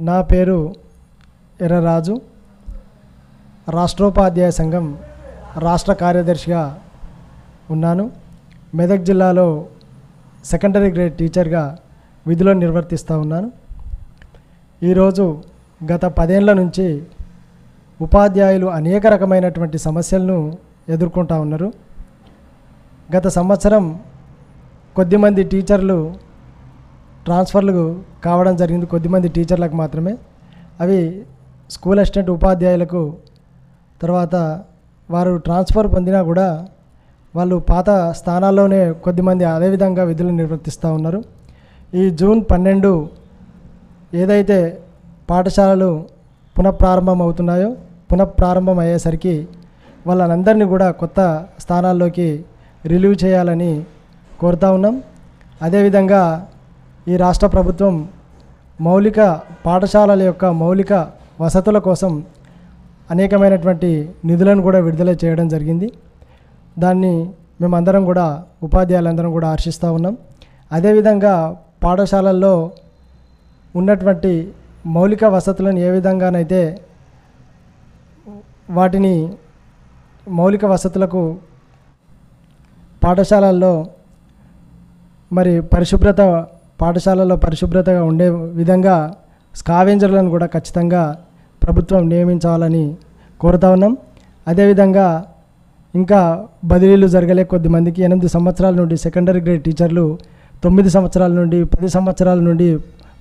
నా పేరు ఎర్రరాజు. రాష్ట్రోపాధ్యాయ సంఘం రాష్ట్ర కార్యదర్శిగా ఉన్నాను. మెదక్ జిల్లాలో సెకండరీ గ్రేడ్ టీచర్గా విధులు నిర్వర్తిస్తూ ఉన్నాను. ఈరోజు గత పదేళ్ళ నుంచి ఉపాధ్యాయులు అనేక రకమైనటువంటి సమస్యలను ఎదుర్కొంటూ ఉన్నారు. గత సంవత్సరం కొద్దిమంది టీచర్లు ట్రాన్స్ఫర్లు కావడం జరిగింది కొద్దిమంది టీచర్లకు మాత్రమే. అవి స్కూల్ అసిస్టెంట్ ఉపాధ్యాయులకు తర్వాత వారు ట్రాన్స్ఫర్ పొందినా కూడా వాళ్ళు పాత స్థానాల్లోనే కొద్దిమంది అదేవిధంగా విధులు నిర్వర్తిస్తూ ఉన్నారు. ఈ జూన్ పన్నెండు ఏదైతే పాఠశాలలు పునఃప్రారంభం అవుతున్నాయో పునఃప్రారంభం అయ్యేసరికి వాళ్ళందరినీ కూడా కొత్త స్థానాల్లోకి రిలీవ్ చేయాలని కోరుతా ఉన్నాం. అదేవిధంగా ఈ రాష్ట్ర ప్రభుత్వం మౌలిక పాఠశాలల యొక్క మౌలిక వసతుల కోసం అనేకమైనటువంటి నిధులను కూడా విడుదల చేయడం జరిగింది. దాన్ని మేమందరం కూడా ఉపాధ్యాయులందరం కూడా హర్షిస్తూ ఉన్నాం. అదేవిధంగా పాఠశాలల్లో ఉన్నటువంటి మౌలిక వసతులను ఏ విధంగానైతే వాటిని మౌలిక వసతులకు పాఠశాలల్లో మరి పరిశుభ్రత పాఠశాలలో పరిశుభ్రతగా ఉండే విధంగా స్కావెంజర్లను కూడా ఖచ్చితంగా ప్రభుత్వం నియమించాలని కోరుతా ఉన్నాం. అదేవిధంగా ఇంకా బదిలీలు జరగలే కొద్ది మందికి ఎనిమిది సంవత్సరాల నుండి సెకండరీ గ్రేడ్ టీచర్లు తొమ్మిది సంవత్సరాల నుండి పది సంవత్సరాల నుండి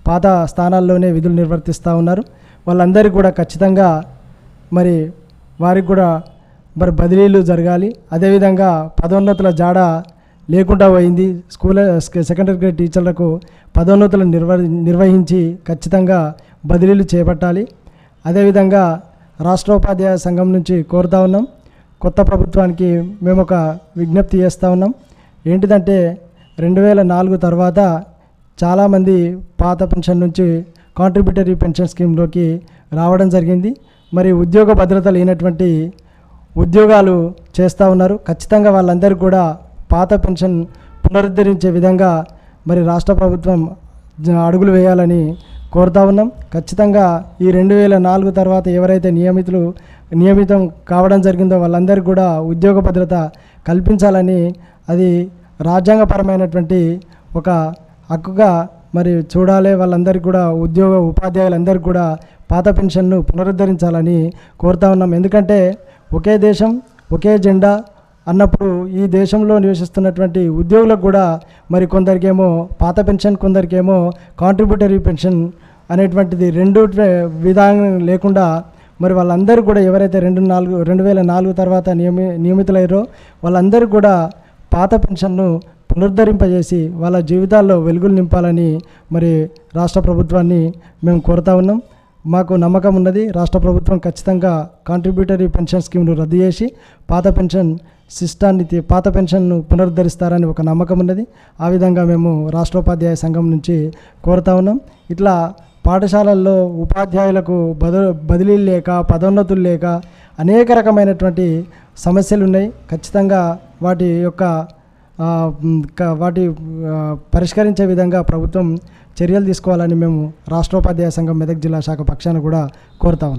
పాత స్థానాల్లోనే విధులు నిర్వర్తిస్తూ ఉన్నారు. వాళ్ళందరికీ కూడా ఖచ్చితంగా మరి వారికి కూడా మరి బదిలీలు జరగాలి. అదేవిధంగా పదోన్నతుల జాడ లేకుండా పోయింది. స్కూల్ సెకండరీ గ్రేడ్ టీచర్లకు పదోన్నతులు నిర్వ నిర్వహించి ఖచ్చితంగా బదిలీలు చేపట్టాలి. అదేవిధంగా రాష్ట్రోపాధ్యాయ సంఘం నుంచి కోరుతా ఉన్నాం. కొత్త ప్రభుత్వానికి మేము ఒక విజ్ఞప్తి చేస్తూ ఉన్నాం. ఏంటిదంటే రెండు వేల నాలుగు తర్వాత చాలామంది పాత పెన్షన్ నుంచి కాంట్రిబ్యూటరీ పెన్షన్ స్కీమ్లోకి రావడం జరిగింది. మరి ఉద్యోగ భద్రత లేనటువంటి ఉద్యోగాలు చేస్తూ ఉన్నారు. ఖచ్చితంగా వాళ్ళందరూ కూడా పాత పెన్షన్ పునరుద్ధరించే విధంగా మరి రాష్ట్ర ప్రభుత్వం అడుగులు వేయాలని కోరుతా ఉన్నాం. ఖచ్చితంగా ఈ రెండు వేల నాలుగు తర్వాత ఎవరైతే నియమితులు నియమితం కావడం జరిగిందో వాళ్ళందరికీ కూడా ఉద్యోగ భద్రత కల్పించాలని అది రాజ్యాంగపరమైనటువంటి ఒక హక్కుగా మరి చూడాలి. వాళ్ళందరికీ కూడా ఉద్యోగ ఉపాధ్యాయులందరికీ కూడా పాత పెన్షన్ను పునరుద్ధరించాలని కోరుతా ఉన్నాం. ఎందుకంటే ఒకే దేశం ఒకే జెండా అన్నప్పుడు ఈ దేశంలో నివసిస్తున్నటువంటి ఉద్యోగులకు కూడా మరి కొందరికేమో పాత పెన్షన్ కొందరికేమో కాంట్రిబ్యూటరీ పెన్షన్ అనేటువంటిది రెండు విధానం లేకుండా మరి వాళ్ళందరూ కూడా ఎవరైతే రెండు నాలుగు రెండు వేల నాలుగు తర్వాత నియమి నియమితులయ్యారో వాళ్ళందరూ కూడా పాత పెన్షన్ను పునరుద్ధరింపజేసి వాళ్ళ జీవితాల్లో వెలుగులు నింపాలని మరి రాష్ట్ర ప్రభుత్వాన్ని మేము కోరుతా ఉన్నాం. మాకు నమ్మకం ఉన్నది రాష్ట్ర ప్రభుత్వం ఖచ్చితంగా కాంట్రిబ్యూటరీ పెన్షన్ స్కీమ్ను రద్దు చేసి పాత పెన్షన్ సిస్టాన్ని పాత పెన్షన్ను పునరుద్ధరిస్తారని ఒక నమ్మకం ఉన్నది. ఆ విధంగా మేము రాష్ట్రోపాధ్యాయ సంఘం నుంచి కోరుతా ఉన్నాం. ఇట్లా పాఠశాలల్లో ఉపాధ్యాయులకు బదు బదిలీలు లేక పదోన్నతులు లేక అనేక రకమైనటువంటి సమస్యలు ఉన్నాయి. ఖచ్చితంగా వాటి యొక్క వాటి పరిష్కరించే విధంగా ప్రభుత్వం చర్యలు తీసుకోవాలని మేము రాష్ట్రోపాధ్యాయ సంఘం మెదక్ జిల్లా శాఖ పక్షాన కూడా కోరుతా ఉన్నాం.